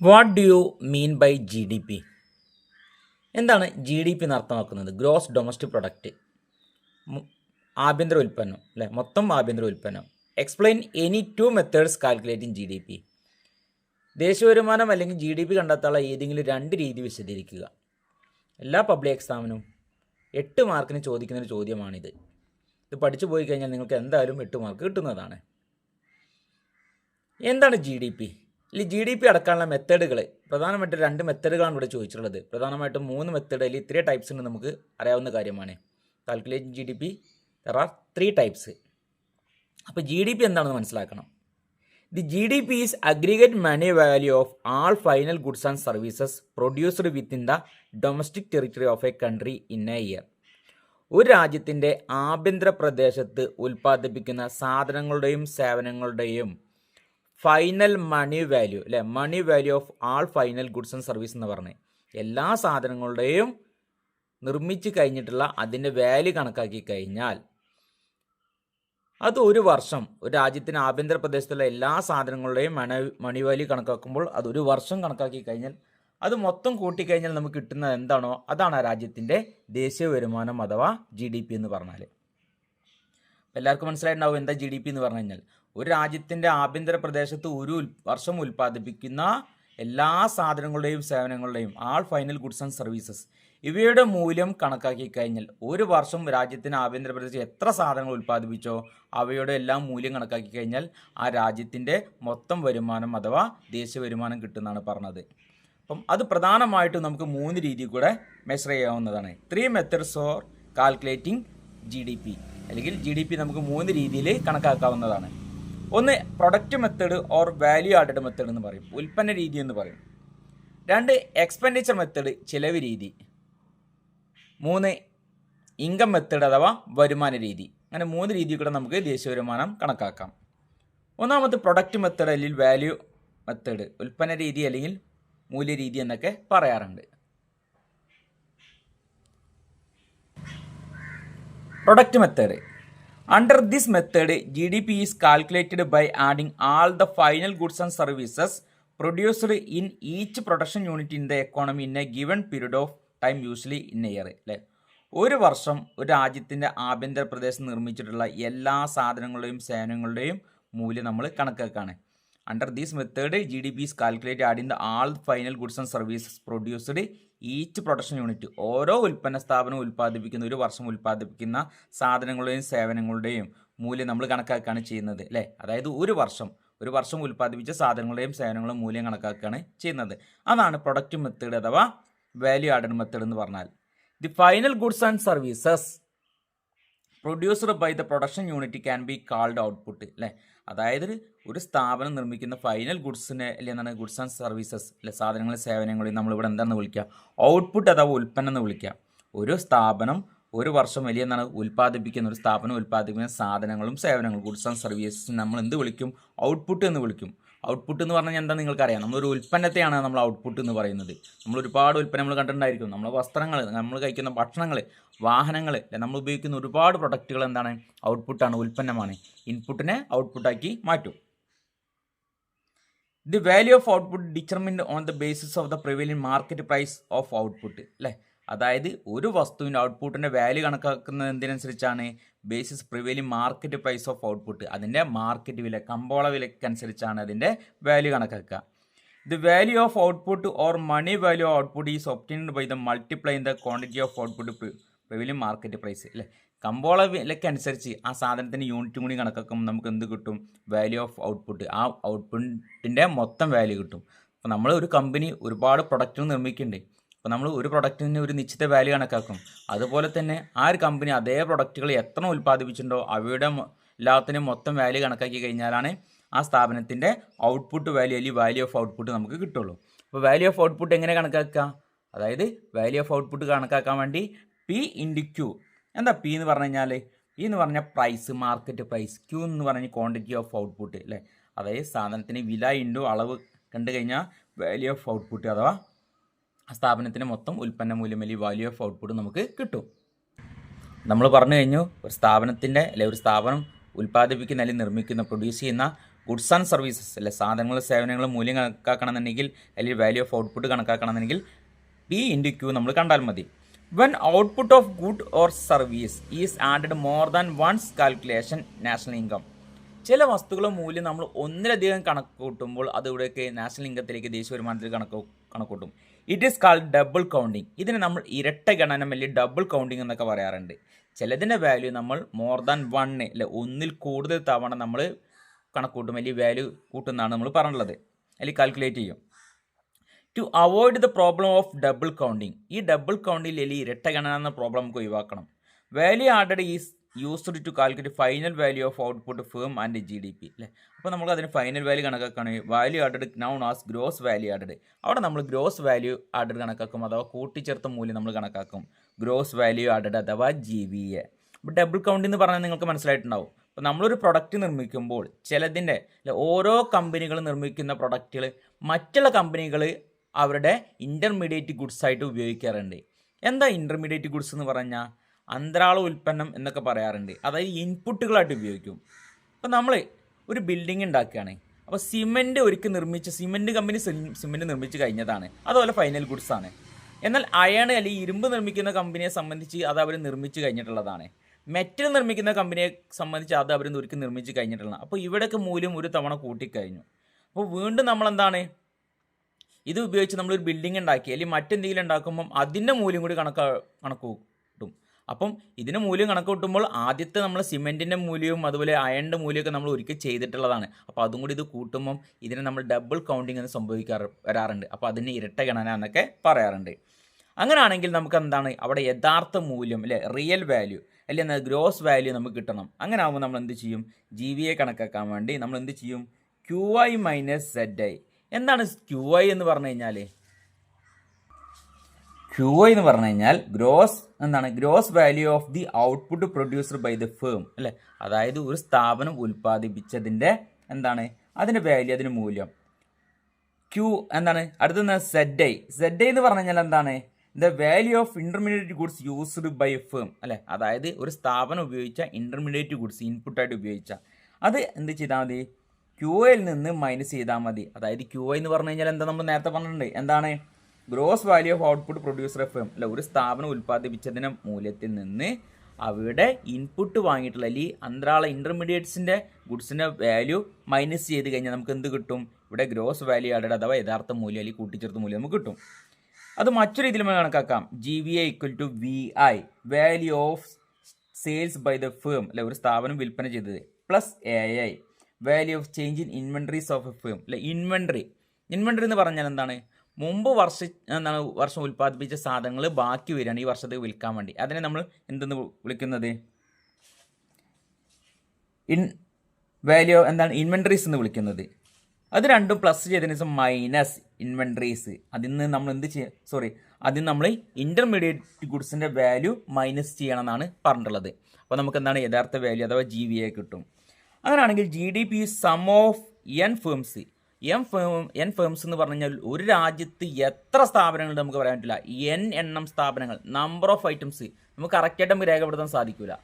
What do you mean by G D P എന്താണ് G D P എന്ന് അർത്ഥമാക്കുന്നത്? Gross domestic product ആഭ്യന്തര ഉൽപ്പന്നം അല്ലേ? മൊത്തം ആഭ്യന്തര ഉൽപ്പന്നം. Explain any two methods calculating G D P ദേശീയ വരുമാനം അല്ലെങ്കിൽ ജി ഡി പി കണ്ടെത്താനുള്ള ഏതെങ്കിലും രണ്ട് രീതി വിശദീകരിക്കുക. എല്ലാ പബ്ലിക് എക്സാമിനും എട്ട് മാർക്കിന് ചോദിക്കുന്ന ഒരു ചോദ്യമാണിത്. ഇത് പഠിച്ചു പോയി കഴിഞ്ഞാൽ നിങ്ങൾക്ക് എന്തായാലും എട്ട് മാർക്ക് കിട്ടുന്നതാണ്. എന്താണ് ജി ഡി പി ഈ ജി ഡി പി അടക്കാനുള്ള മെത്തേഡുകൾ പ്രധാനമായിട്ടും രണ്ട് മെത്തേഡുകളാണ് ഇവിടെ ചോദിച്ചിട്ടുള്ളത്. പ്രധാനമായിട്ടും മൂന്ന് മെത്തേഡ് അല്ലെങ്കിൽ ഇത്രയും ടൈപ്സ് ഉണ്ട് നമുക്ക് അറിയാവുന്ന കാര്യമാണ്. Calculate G D P there are three types അപ്പോൾ ജി ഡി പി എന്താണെന്ന് മനസ്സിലാക്കണം. The G D P is aggregate money value of all final goods and services produced within the domestic territory of a country in a year ഒരു രാജ്യത്തിന്റെ ആഭ്യന്തര പ്രദേശത്ത് ഉൽപ്പാദിപ്പിക്കുന്ന സാധനങ്ങളുടെയും സേവനങ്ങളുടെയും final money value അല്ലെ? Money value of all final goods and service എന്ന് പറഞ്ഞ്. എല്ലാ സാധനങ്ങളുടെയും നിർമ്മിച്ച് കഴിഞ്ഞിട്ടുള്ള അതിന്റെ വാല്യൂ കണക്കാക്കി കഴിഞ്ഞാൽ അത് ഒരു വർഷം ഒരു രാജ്യത്തിന് ആഭ്യന്തര പ്രദേശത്തുള്ള എല്ലാ സാധനങ്ങളുടെയും മണ മണി വാല്യൂ കണക്കാക്കുമ്പോൾ അത് ഒരു വർഷം കണക്കാക്കി കഴിഞ്ഞാൽ അത് മൊത്തം കൂട്ടിക്കഴിഞ്ഞാൽ നമുക്ക് കിട്ടുന്നത് എന്താണോ അതാണ് ആ രാജ്യത്തിന്റെ ദേശീയ വരുമാനം അഥവാ ജി എന്ന് പറഞ്ഞാൽ എല്ലാവർക്കും മനസ്സിലായിട്ടുണ്ടാവും എന്താ ജി എന്ന് പറഞ്ഞു കഴിഞ്ഞാൽ? ഒരു രാജ്യത്തിന്റെ ആഭ്യന്തര പ്രദേശത്ത് ഒരു വർഷം ഉൽപ്പാദിപ്പിക്കുന്ന എല്ലാ സാധനങ്ങളുടെയും സേവനങ്ങളുടെയും all final goods and services ഇവയുടെ മൂല്യം കണക്കാക്കി കഴിഞ്ഞാൽ ഒരു വർഷം രാജ്യത്തിന് ആഭ്യന്തര പ്രദേശത്ത് എത്ര സാധനങ്ങൾ ഉൽപ്പാദിപ്പിച്ചോ അവയുടെ എല്ലാം മൂല്യം കണക്കാക്കി കഴിഞ്ഞാൽ ആ രാജ്യത്തിന്റെ മൊത്തം വരുമാനം അഥവാ ദേശീയ വരുമാനം കിട്ടുമെന്നാണ് പറഞ്ഞത്. അപ്പം അത് പ്രധാനമായിട്ടും നമുക്ക് മൂന്ന് രീതി കൂടെ മെഷർ ചെയ്യാവുന്നതാണ്. Three methods or calculating G D P അല്ലെങ്കിൽ ജി ഡി പി നമുക്ക് മൂന്ന് രീതിയിൽ കണക്കാക്കാവുന്നതാണ്. ഒന്ന് product method or value added method എന്ന് പറയും. ഉൽപ്പന്ന രീതി എന്ന് പറയും. രണ്ട് എക്സ്പെൻഡിച്ചർ മെത്തേഡ് ചിലവ് രീതി. മൂന്ന് ഇൻകം മെത്തേഡ് അഥവാ വരുമാന രീതി. അങ്ങനെ മൂന്ന് രീതിയിൽ നമുക്ക് ദേശീയ വരുമാനം കണക്കാക്കാം. ഒന്നാമത് പ്രൊഡക്റ്റ് മെത്തേഡ് അല്ലെങ്കിൽ വാല്യൂ മെത്തേഡ് ഉൽപ്പന്ന രീതി അല്ലെങ്കിൽ മൂല്യരീതി എന്നൊക്കെ പറയാറുണ്ട്. Product method under this method G D P is calculated by adding all the final goods and services produced in each production unit in the economy in a given period of time usually in a year അല്ലേ? ഒരു വർഷം ഒരു രാജ്യത്തിന്റെ ആഭ്യന്തര പ്രദേശം നിർമ്മിച്ചിട്ടുള്ള എല്ലാ സാധനങ്ങളുടെയും സേവനങ്ങളുടെയും മൂല്യം നമ്മൾ കണക്കാക്കുകയാണ് under these method G D P is calculate adding the all final goods and services produced each production unit. ഓരോ ഉൽപ്പന്ന സ്ഥാപനം ഉൽപ്പാദിപ്പിക്കുന്ന ഒരു വർഷം ഉൽപ്പാദിപ്പിക്കുന്ന സാധനങ്ങളുടെയും സേവനങ്ങളുടെയും മൂല്യം നമ്മൾ കണക്കാക്കുകയാണ് ചെയ്യുന്നത് അല്ലേ? അതായത് ഒരു വർഷം ഒരു വർഷം ഉൽപ്പാദിപ്പിച്ച സാധനങ്ങളുടെയും സേവനങ്ങളുടെയും മൂല്യം കണക്കാക്കുകയാണ് ചെയ്യുന്നത്. അതാണ് പ്രൊഡക്റ്റ് മെത്തേഡ് അഥവാ വാല്യൂ ആഡഡ് മെത്തേഡ് എന്ന് പറഞ്ഞാൽ. The final goods and services producer by the production unit can be called output അല്ലേ അതായത് ഒരു സ്ഥാപനം നിർമ്മിക്കുന്ന ഫൈനൽ ഗുഡ്സിനെ അല്ലെ എന്താണ് ഗുഡ്സ് ആൻഡ് സർവീസസ് അല്ലെ സാധനങ്ങൾ സേവനങ്ങൾ നമ്മളിവിടെ എന്താണെന്ന് വിളിക്കുക? ഔട്ട്പുട്ട് അഥവാ ഉൽപ്പന്നം എന്ന് വിളിക്കുക. ഒരു സ്ഥാപനം ഒരു വർഷം വലിയ എന്താണ് ഉൽപ്പാദിപ്പിക്കുന്ന ഒരു സ്ഥാപനം ഉൽപ്പാദിപ്പിക്കുന്ന സാധനങ്ങളും സേവനങ്ങളും ഗുഡ്സ് ആൻഡ് സർവീസസ് നമ്മൾ എന്ത് വിളിക്കും? ഔട്ട്പുട്ട് എന്ന് വിളിക്കും. ഔട്ട്പുട്ട് എന്ന് പറഞ്ഞാൽ എന്താ നിങ്ങൾക്കറിയാം? നമ്മളൊരു ഉൽപ്പന്നത്തെയാണ് നമ്മൾ ഔട്ട്പുട്ട് എന്ന് പറയുന്നത്. നമ്മൾ ഒരുപാട് ഉൽപ്പന്നം നമ്മൾ കണ്ടിട്ടുണ്ടായിരിക്കും. നമ്മൾ വസ്ത്രങ്ങൾ നമ്മൾ കഴിക്കുന്ന ഭക്ഷണങ്ങൾ വാഹനങ്ങൾ നമ്മൾ ഉപയോഗിക്കുന്ന ഒരുപാട് പ്രൊഡക്റ്റുകൾ എന്താണ്? ഔട്ട്പുട്ടാണ് ഉൽപ്പന്നമാണ്. ഇൻപുട്ടിനെ ഔട്ട്പുട്ടാക്കി മാറ്റും. The value of output determined on the basis of the prevailing market price of output അല്ലേ? അതായത് ഒരു വസ്തുവിന്റെ ഔട്ട്പുട്ടിന്റെ വാല്യൂ കണക്കാക്കുന്നത് എന്തിനനുസരിച്ചാണ്? Basis prevailing market price of output അതിന്റെ മാർക്കറ്റ് വില കമ്പോള വിലക്കനുസരിച്ചാണ് അതിന്റെ വാല്യൂ കണക്കാക്കുക. The value of output or money value of output is obtained by the multiply the quantity of output prevailing market price അല്ലേ? കമ്പോള വിലക്കനുസരിച്ച് ആ സാധനത്തിന്റെ യൂണിറ്റ് കൂടി കണക്കാക്കുമ്പോൾ നമുക്ക് എന്ത് കിട്ടും? വാല്യൂ ഓഫ് ഔട്ട്പുട്ട് ആ ഔട്ട്പുട്ടിന്റെ മൊത്തം വാല്യൂ കിട്ടും. അപ്പോൾ നമ്മൾ ഒരു കമ്പനി ഒരുപാട് പ്രൊഡക്റ്റുകൾ നിർമ്മിക്കുന്നുണ്ട്. അപ്പോൾ നമ്മൾ ഒരു പ്രൊഡക്റ്റിന് ഒരു നിശ്ചിത വാല്യൂ കണക്കാക്കും. അതുപോലെ തന്നെ ആ ഒരു കമ്പനി അതേ പ്രൊഡക്റ്റുകൾ എത്ര ഉൽപ്പാദിപ്പിച്ചിട്ടുണ്ടോ അവയുടെ എല്ലാത്തിനും മൊത്തം വാല്യൂ കണക്കാക്കി കഴിഞ്ഞാലാണ് ആ സ്ഥാപനത്തിന്റെ ഔട്ട്പുട്ട് വാല്യൂ അല്ലെങ്കിൽ വാല്യൂ ഓഫ് ഔട്ട്പുട്ട് നമുക്ക് കിട്ടുള്ളൂ. അപ്പോൾ വാല്യൂ ഓഫ് ഔട്ട്പുട്ട് എങ്ങനെ കണക്കാക്കുക? അതായത് വാല്യൂ ഓഫ് ഔട്ട്പുട്ട് കണക്കാക്കാൻ വേണ്ടി പി ഇന്റു ക്യൂ എന്താ പി എന്ന് പറഞ്ഞു കഴിഞ്ഞാൽ പി എന്ന് പറഞ്ഞാൽ പ്രൈസ് മാർക്കറ്റ് പ്രൈസ് ക്യൂ എന്ന് പറഞ്ഞാൽ ക്വാണ്ടിറ്റി ഓഫ് ഔട്ട്പുട്ട് അല്ലേ? അതായത് സാധനത്തിന് വില ഉണ്ടോ അളവ് കണ്ടു കഴിഞ്ഞാൽ വാല്യൂ ഓഫ് ഔട്ട്പുട്ട് അഥവാ ആ സ്ഥാപനത്തിന് മൊത്തം ഉൽപ്പന്ന മൂല്യം അല്ലെങ്കിൽ വാല്യൂ ഓഫ് ഔട്ട്പുട്ട് നമുക്ക് കിട്ടും. നമ്മൾ പറഞ്ഞു കഴിഞ്ഞു ഒരു സ്ഥാപനത്തിന്റെ അല്ലെങ്കിൽ ഒരു സ്ഥാപനം ഉൽപ്പാദിപ്പിക്കുന്ന അല്ലെങ്കിൽ നിർമ്മിക്കുന്ന പ്രൊഡ്യൂസ് ചെയ്യുന്ന ഗുഡ്സ് ആൻഡ് സർവീസസ് അല്ലെ സാധനങ്ങളും സേവനങ്ങളും മൂല്യം കണക്കാക്കണമെന്നുണ്ടെങ്കിൽ അല്ലെങ്കിൽ വാല്യൂ ഓഫ് ഔട്ട്പുട്ട് കണക്കാക്കണമെന്നുണ്ടെങ്കിൽ പി ഇന്റു ക്യൂ നമ്മൾ കണ്ടാൽ മതി. When output of good or service is added more than once calculation national income ചില വസ്തുക്കളും മൂല്യം നമ്മൾ ഒന്നിലധികം കണക്ക് കൂട്ടുമ്പോൾ അത് ഇവിടേക്ക് നാഷണൽ ഇൻകത്തിലേക്ക് ദേശീയ വരുമാനത്തിൽ കണക്ക് കണക്ക് കൂട്ടും. It is called double counting ഇതിന് നമ്മൾ ഇരട്ട ഗണനം അല്ലെങ്കിൽ ഡബിൾ കൗണ്ടിങ് എന്നൊക്കെ പറയാറുണ്ട്. ചിലതിന്റെ വാല്യൂ നമ്മൾ മോർ ദാൻ വൺ അല്ലെ ഒന്നിൽ കൂടുതൽ തവണ നമ്മൾ കണക്ക് കൂട്ടും അല്ലെങ്കിൽ വാല്യൂ കൂട്ടുന്നതാണ് നമ്മൾ പറഞ്ഞിട്ടുള്ളത്. അല്ലെങ്കിൽ കാൽക്കുലേറ്റ് ചെയ്യും. To avoid the problem of double counting ഈ ഡബിൾ കൗണ്ടിൽ അല്ലെങ്കിൽ ഇരട്ട ഗണന എന്ന പ്രോബ്ലം നമുക്ക് ഒഴിവാക്കണം. Value added is used to calculate final value of output firm and G D P അല്ലേ? അപ്പോൾ നമുക്ക് അതിന് ഫൈനൽ വാല്യൂ കണക്കാക്കുകയാണെങ്കിൽ value added known as gross value added അവിടെ നമ്മൾ ഗ്രോസ് വാല്യൂ ആഡഡ് കണക്കാക്കും അഥവാ കൂട്ടിച്ചേർത്ത മൂല്യം നമ്മൾ കണക്കാക്കും. ഗ്രോസ് വാല്യൂ ആഡഡ് അഥവാ ജി വി എ അപ്പോൾ ഡബിൾ കൗണ്ട് എന്ന് പറഞ്ഞാൽ നിങ്ങൾക്ക് മനസ്സിലായിട്ടുണ്ടാവും. അപ്പോൾ നമ്മളൊരു പ്രൊഡക്റ്റ് നിർമ്മിക്കുമ്പോൾ ചിലതിന്റെ ഓരോ കമ്പനികൾ നിർമ്മിക്കുന്ന പ്രൊഡക്റ്റുകൾ മറ്റുള്ള കമ്പനികൾ അവരുടെ ഇന്റർമീഡിയറ്റ് ഗുഡ്സ് ആയിട്ട് ഉപയോഗിക്കാറുണ്ട്. എന്താ ഇന്റർമീഡിയറ്റ് ഗുഡ്സ് എന്ന് പറഞ്ഞാൽ അന്തരാള ഉൽപ്പന്നം എന്നൊക്കെ പറയാറുണ്ട്. അതായത് ഇൻപുട്ടുകളായിട്ട് ഉപയോഗിക്കും. അപ്പോൾ നമ്മൾ ഒരു ബിൽഡിംഗ് ഉണ്ടാക്കുകയാണ് അപ്പോൾ സിമെന്റ് ഒരിക്കൽ നിർമ്മിച്ച സിമെന്റ് കമ്പനി സിമെന്റ് നിർമ്മിച്ച് കഴിഞ്ഞതാണ്. അതുപോലെ ഫൈനൽ ഗുഡ്സ് ആണ്. എന്നാൽ അയൺ അല്ലെങ്കിൽ ഇരുമ്പ് നിർമ്മിക്കുന്ന കമ്പനിയെ സംബന്ധിച്ച് അത് അവർ നിർമ്മിച്ച് കഴിഞ്ഞിട്ടുള്ളതാണ്. മെറ്റൽ നിർമ്മിക്കുന്ന കമ്പനിയെ സംബന്ധിച്ച് അത് അവർ ഒരുക്കി നിർമ്മിച്ച് കഴിഞ്ഞിട്ടുള്ളതാണ്. അപ്പോൾ ഇവിടെയൊക്കെ മൂല്യം ഒരു തവണ കൂട്ടിക്കഴിഞ്ഞു. അപ്പോൾ വീണ്ടും നമ്മളെന്താണ്? ഇത് ഉപയോഗിച്ച് നമ്മളൊരു ബിൽഡിംഗ് ഉണ്ടാക്കി അല്ലെങ്കിൽ മറ്റെന്തെങ്കിലും ഉണ്ടാക്കുമ്പം അതിന്റെ മൂല്യം കൂടി കണക്ക് കണക്ക് അപ്പം ഇതിന് മൂല്യം കണക്ക് കൂട്ടുമ്പോൾ ആദ്യത്തെ നമ്മൾ സിമെന്റിന്റെ മൂല്യവും അതുപോലെ അയണിന്റെ മൂല്യമൊക്കെ നമ്മൾ ഒരിക്കൽ ചെയ്തിട്ടുള്ളതാണ്. അപ്പോൾ അതും കൂടി ഇത് കൂട്ടുമ്പം ഇതിനെ നമ്മൾ ഡബിൾ കൗണ്ടിങ് എന്ന് സംഭവിക്കാറ് വരാറുണ്ട്. അപ്പോൾ അതിന് ഇരട്ട ഗണന എന്നൊക്കെ പറയാറുണ്ട്. അങ്ങനെയാണെങ്കിൽ നമുക്ക് എന്താണ്? അവിടെ യഥാർത്ഥ മൂല്യം അല്ലെ റിയൽ വാല്യൂ അല്ലെ എന്നാൽ ഗ്രോസ് വാല്യൂ നമുക്ക് കിട്ടണം. അങ്ങനെ ആകുമ്പോൾ നമ്മൾ എന്ത് ചെയ്യും? ജി വി എ കണക്കാക്കാൻ വേണ്ടി നമ്മൾ എന്ത് ചെയ്യും? Q I minus Z I എന്താണ് ക്യു ഐ എന്ന് പറഞ്ഞു കഴിഞ്ഞാൽ ക്യു എന്ന് പറഞ്ഞു കഴിഞ്ഞാൽ ഗ്രോസ് എന്താണ്? Gross value of the output producer by the firm അല്ലേ? അതായത് ഒരു സ്ഥാപനം ഉൽപ്പാദിപ്പിച്ചതിന്റെ എന്താണ്? അതിന്റെ വാല്യൂ അതിന്റെ മൂല്യം. ക്യൂ എന്താണ്? അടുത്ത സെഡ് ഐ സെഡ് ഐ എന്ന് പറഞ്ഞു കഴിഞ്ഞാൽ എന്താണ്? The value of intermediate goods used by firm അല്ലേ? അതായത് ഒരു സ്ഥാപനം ഉപയോഗിച്ച ഇന്റർമീഡിയറ്റ് ഗുഡ്സ് ഇൻപുട്ടായിട്ട് ഉപയോഗിച്ച. അത് എന്ത് ചെയ്താൽ മതി? ക്യു എയിൽ നിന്ന് മൈനസ് ചെയ്താൽ മതി. അതായത് ക്യു എന്ന് പറഞ്ഞു കഴിഞ്ഞാൽ എന്താ നമ്മൾ നേരത്തെ പറഞ്ഞിട്ടുണ്ട്? എന്താണ്? Gross value of output producer F M. അല്ല ഒരു സ്ഥാപനം ഉൽപ്പാദിപ്പിച്ചതിന്റെ മൂല്യത്തിൽ നിന്ന് അവയുടെ ഇൻപുട്ട് വാങ്ങിയിട്ടുള്ള അല്ലെങ്കിൽ അന്തരാള ഇന്റർമീഡിയറ്റ്സിന്റെ ഗുഡ്സിന്റെ വാല്യൂ മൈനസ് ചെയ്ത് കഴിഞ്ഞാൽ നമുക്ക് എന്ത് കിട്ടും? ഇവിടെ ഗ്രോസ് വാല്യൂ ആഡഡ് അഥവാ യഥാർത്ഥ മൂല്യം അല്ലെങ്കിൽ കൂട്ടിച്ചേർത്ത മൂല്യം നമുക്ക് കിട്ടും. അത് മറ്റൊരു രീതിയിൽ കണക്കാക്കാം. G V I equal to V I value of sales by the firm അല്ലെ ഒരു സ്ഥാപനം വിൽപ്പന ചെയ്തത്. Plus A I value of change in inventories of a firm അല്ലെ ഇൻവെൻട്രി ഇൻവെൻട്രി എന്ന് പറഞ്ഞാൽ എന്താണ്? മുമ്പ് വർഷ എന്താണ് വർഷം ഉൽപ്പാദിപ്പിച്ച സാധനങ്ങൾ ബാക്കി വരികയാണ് ഈ വർഷത്തേക്ക് വിൽക്കാൻ വേണ്ടി. അതിനെ നമ്മൾ എന്തെന്ന് വിളിക്കുന്നത്? ഇൻ വാല്യൂ എന്താണ് ഇൻവെൻട്രീസ് എന്ന് വിളിക്കുന്നത്. അത് രണ്ടും പ്ലസ് ചെയ്തതിന് ശേഷം മൈനസ് ഇൻവെൻട്രീസ് അതിൽ നിന്ന് നമ്മൾ എന്ത് ചെയ്യുക സോറി അതിൽ നമ്മൾ ഇന്റർമീഡിയറ്റ് ഗുഡ്സിന്റെ വാല്യൂ മൈനസ് ചെയ്യണം എന്നാണ് പറഞ്ഞിട്ടുള്ളത്. അപ്പോൾ നമുക്ക് എന്താണ് യഥാർത്ഥ വാല്യൂ അഥവാ ജി വി എ കിട്ടും. അങ്ങനെയാണെങ്കിൽ G D P sum of N firms M firm N firms എന്ന് പറഞ്ഞു കഴിഞ്ഞാൽ ഒരു രാജ്യത്ത് എത്ര സ്ഥാപനങ്ങൾ നമുക്ക് പറയാൻ പറ്റില്ല. എൻ എണ്ണം സ്ഥാപനങ്ങൾ നമ്പർ ഓഫ് ഐറ്റംസ് നമുക്ക് കറക്റ്റായിട്ട് നമുക്ക് രേഖപ്പെടുത്താൻ സാധിക്കില്ല